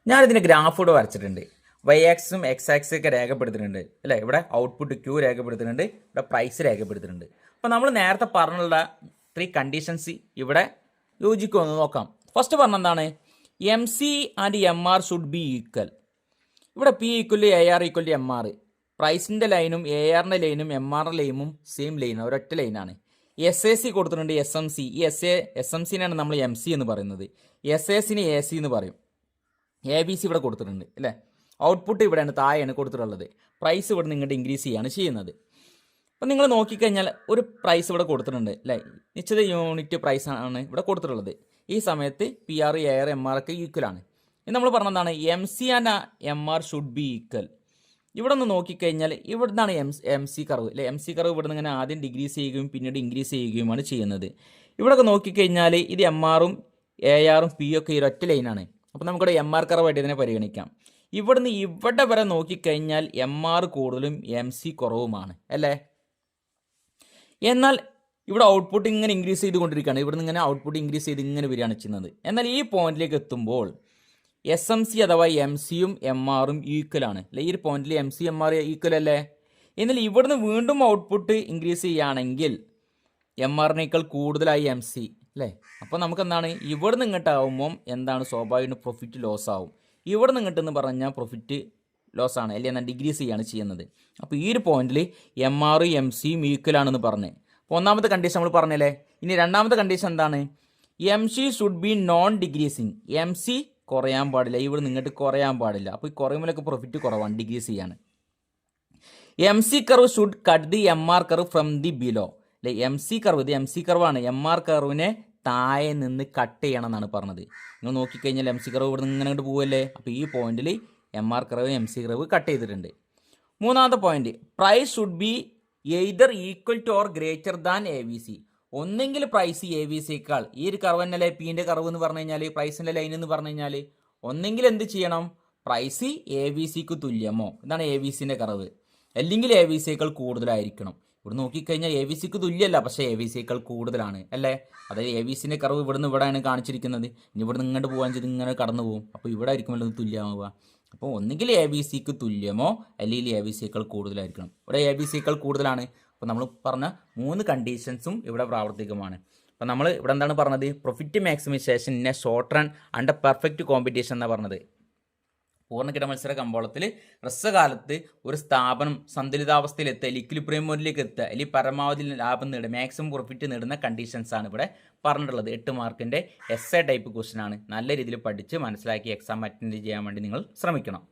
ഞാനിതിന്റെ ഗ്രാഫ് കൂടെ വരച്ചിട്ടുണ്ട്. വൈ ആക്സും എക്സ് ആക്സും ഒക്കെ രേഖപ്പെടുത്തിയിട്ടുണ്ട്. അല്ലേ? ഇവിടെ ഔട്ട്പുട്ട് ക്യൂ രേഖപ്പെടുത്തിയിട്ടുണ്ട്. ഇവിടെ പ്രൈസ് രേഖപ്പെടുത്തിയിട്ടുണ്ട്. അപ്പോൾ നമ്മൾ നേരത്തെ പറഞ്ഞുള്ള ത്രീ കണ്ടീഷൻസ് ഇവിടെ യോജിക്കുമെന്ന് നോക്കാം. First പറഞ്ഞെന്താണ് M C and M R should be equal ഇവിടെ P equal A R equal M R പ്രൈസിന്റെ ലൈനും എ ആറിന്റെ ലൈനും എം ആറിന്റെ ലൈനും സെയിം ലൈൻ ഒരൊറ്റ ലൈനാണ് എസ് എ സി കൊടുത്തിട്ടുണ്ട് എസ് എം സി ഈ എസ് എ എസ് എം സിനാണ് നമ്മൾ എം സി എന്ന് പറയുന്നത്. എസ് എ സിന് എ സി എന്ന് പറയും. എ ബി സി ഇവിടെ കൊടുത്തിട്ടുണ്ട്. അല്ലേ? ഔട്ട്പുട്ട് ഇവിടെയാണ് താഴെയാണ് കൊടുത്തിട്ടുള്ളത്. പ്രൈസ് ഇവിടെ നിങ്ങളുടെ ഇൻക്രീസ് ചെയ്യാണ് ചെയ്യുന്നത്. അപ്പം നിങ്ങൾ നോക്കിക്കഴിഞ്ഞാൽ ഒരു പ്രൈസ് ഇവിടെ കൊടുത്തിട്ടുണ്ട് അല്ലേ? നിശ്ചിത യൂണിറ്റ് പ്രൈസ് ആണ് ഇവിടെ കൊടുത്തിട്ടുള്ളത്. ഈ സമയത്ത് P R A R M R ഒക്കെ ഈക്വൽ ആണ്. ഇത് നമ്മൾ പറഞ്ഞതാണ് M C and M R should be equal ഇവിടെ നിന്ന് നോക്കിക്കഴിഞ്ഞാൽ ഇവിടെ നിന്നാണ് എം എം സി കറവ് അല്ലെ? എം സി കറവ് ഇവിടെ നിന്ന് ഇങ്ങനെ ആദ്യം ഡിഗ്രീസ് ചെയ്യുകയും പിന്നീട് ഇൻക്രീസ് ചെയ്യുകയുമാണ് ചെയ്യുന്നത്. ഇവിടെയൊക്കെ നോക്കിക്കഴിഞ്ഞാൽ ഇത് എം ആറും എ ആറും പി ഒക്കെ ഈ ഒറ്റ ലൈനാണ് അപ്പോൾ നമുക്കിവിടെ എം ആർ കറവായിട്ട് ഇതിനെ പരിഗണിക്കാം. ഇവിടുന്ന് ഇവിടെ വരെ നോക്കിക്കഴിഞ്ഞാൽ എം ആർ കൂടുതലും എം സി കുറവുമാണ് അല്ലേ? എന്നാൽ ഇവിടെ ഔട്ട്പുട്ട് ഇങ്ങനെ ഇൻക്രീസ് ചെയ്തുകൊണ്ടിരിക്കുകയാണ്. ഇവിടുന്ന് ഇങ്ങനെ ഔട്ട്പുട്ട് ഇൻക്രീസ് ചെയ്ത് ഇങ്ങനെ വരികയാണ് ചെയ്യുന്നത്. എന്നാൽ ഈ പോയിന്റിലേക്ക് എത്തുമ്പോൾ എസ് എം സി അഥവാ എം സിയും എം ആറും ഈക്വൽ ആണ്. അല്ലെ? ഈ ഒരു പോയിന്റിൽ M C M R equal അല്ലേ? എന്നാൽ ഇവിടുന്ന് വീണ്ടും ഔട്ട്പുട്ട് ഇൻക്രീസ് ചെയ്യുകയാണെങ്കിൽ എം ആറിനേക്കാൾ കൂടുതലായി എം സി അല്ലേ? അപ്പോൾ നമുക്ക് എന്താണ്? ഇവിടുന്ന് ഇങ്ങോട്ടാവുമ്പം എന്താണ്? സ്വാഭാവികം പ്രോഫിറ്റ് ലോസ് ആവും. ഇവിടുന്ന് ഇങ്ങോട്ടെന്ന് പറഞ്ഞാൽ പ്രോഫിറ്റ് ലോസ് ആണ്. അല്ലെങ്കിൽ എന്നാൽ ഡിഗ്രീസ് ചെയ്യാണ് ചെയ്യുന്നത്. അപ്പോൾ ഈ ഒരു പോയിന്റിൽ എം ആർ എം സിയും ഈക്വൽ ആണെന്ന് പറഞ്ഞ്. അപ്പോൾ ഒന്നാമത്തെ കണ്ടീഷൻ നമ്മൾ പറഞ്ഞല്ലേ? ഇനി രണ്ടാമത്തെ കണ്ടീഷൻ എന്താണ്? M C should be non decreasing M C കുറയാൻ പാടില്ല. ഇവിടെ നിങ്ങോട്ട് കുറയാൻ പാടില്ല. അപ്പോൾ ഈ കുറയുമ്പോഴൊക്കെ പ്രോഫിറ്റ് കുറവാണ്. ഡിഗ്രീസ് ചെയ്യാണ് M C curve should cut the M R curve from the below അല്ലെ എം സി കർവ് ഇത് എം സി കർവാണ് എം ആർ കർവിനെ താഴെ നിന്ന് കട്ട് ചെയ്യണം എന്നാണ് പറഞ്ഞത്. നിങ്ങൾ നോക്കിക്കഴിഞ്ഞാൽ എം സി കർവ് ഇവിടെ നിന്ന് ഇങ്ങനെ പോവല്ലേ? അപ്പോൾ ഈ പോയിന്റിൽ M R curve M C curve cut ചെയ്തിട്ടുണ്ട്. മൂന്നാമത്തെ point price should be either equal to or greater than A V C ഒന്നെങ്കിൽ പ്രൈസ് എ വി സിയേക്കാൾ ഈ ഒരു കർവ് തന്നെയല്ലേ പീന്റെ കർവ് എന്ന് പറഞ്ഞു കഴിഞ്ഞാൽ പ്രൈസിന്റെ ലൈൻ എന്ന് പറഞ്ഞു കഴിഞ്ഞാൽ ഒന്നെങ്കിൽ എന്ത് ചെയ്യണം? പ്രൈസ് എ വി സിക്ക് തുല്യമോ? ഇതാണ് എ വി സിന്റെ കറവ് അല്ലെങ്കിൽ എ വി സിയേക്കാൾ കൂടുതലായിരിക്കണം. ഇവിടെ നോക്കിക്കഴിഞ്ഞാൽ എ വി സിക്ക് തുല്യമല്ല പക്ഷേ എ വി സിയേക്കാൾ കൂടുതലാണ് അല്ലേ? അതായത് എ വി സിന്റെ കറവ് ഇവിടുന്ന് ഇവിടെയാണ് കാണിച്ചിരിക്കുന്നത്. ഇനി ഇവിടുന്ന് ഇങ്ങോട്ട് പോകാൻ ചെയ്ത് ഇങ്ങനെ കടന്നു പോകും. അപ്പോൾ ഇവിടെ ആയിരിക്കുമല്ലോ തുല്യമാവുക. അപ്പോൾ ഒന്നുകിൽ എ ബി സിക്ക് തുല്യമോ അല്ലെങ്കിൽ എ ബി സിയേക്കാൾ കൂടുതലായിരിക്കണം. ഇവിടെ എ ബി സിയേക്കാൾ കൂടുതലാണ്. അപ്പോൾ നമ്മൾ പറഞ്ഞ മൂന്ന് കണ്ടീഷൻസും ഇവിടെ പ്രാവർത്തികമാണ്. അപ്പോൾ നമ്മൾ ഇവിടെ എന്താണ് പറഞ്ഞത്? Profit maximisation in a short run under perfect competition എന്നാണ് പറഞ്ഞത്. പൂർണകിട മത്സര കമ്പോളത്തിൽ ഹ്രസ്വകാലത്ത് ഒരു സ്ഥാപനം സന്തുലിതാവസ്ഥയിൽ എത്തുക ലിക്വിലിബ്രിയം മോഡിലേക്ക് എത്തുക അല്ലെങ്കിൽ പരമാവധി ലാഭം നേടുക മാക്സിമം പ്രോഫിറ്റ് നേടുന്ന കണ്ടീഷൻസ് ആണ് ഇവിടെ പറഞ്ഞിട്ടുള്ളത്. എട്ട് മാർക്കിന്റെ എസ് എ ടൈപ്പ് ക്വസ്റ്റൻ ആണ്. നല്ല രീതിയിൽ പഠിച്ച് മനസ്സിലാക്കി എക്സാം അറ്റൻഡ് ചെയ്യാൻ വേണ്ടി നിങ്ങൾ ശ്രമിക്കണം.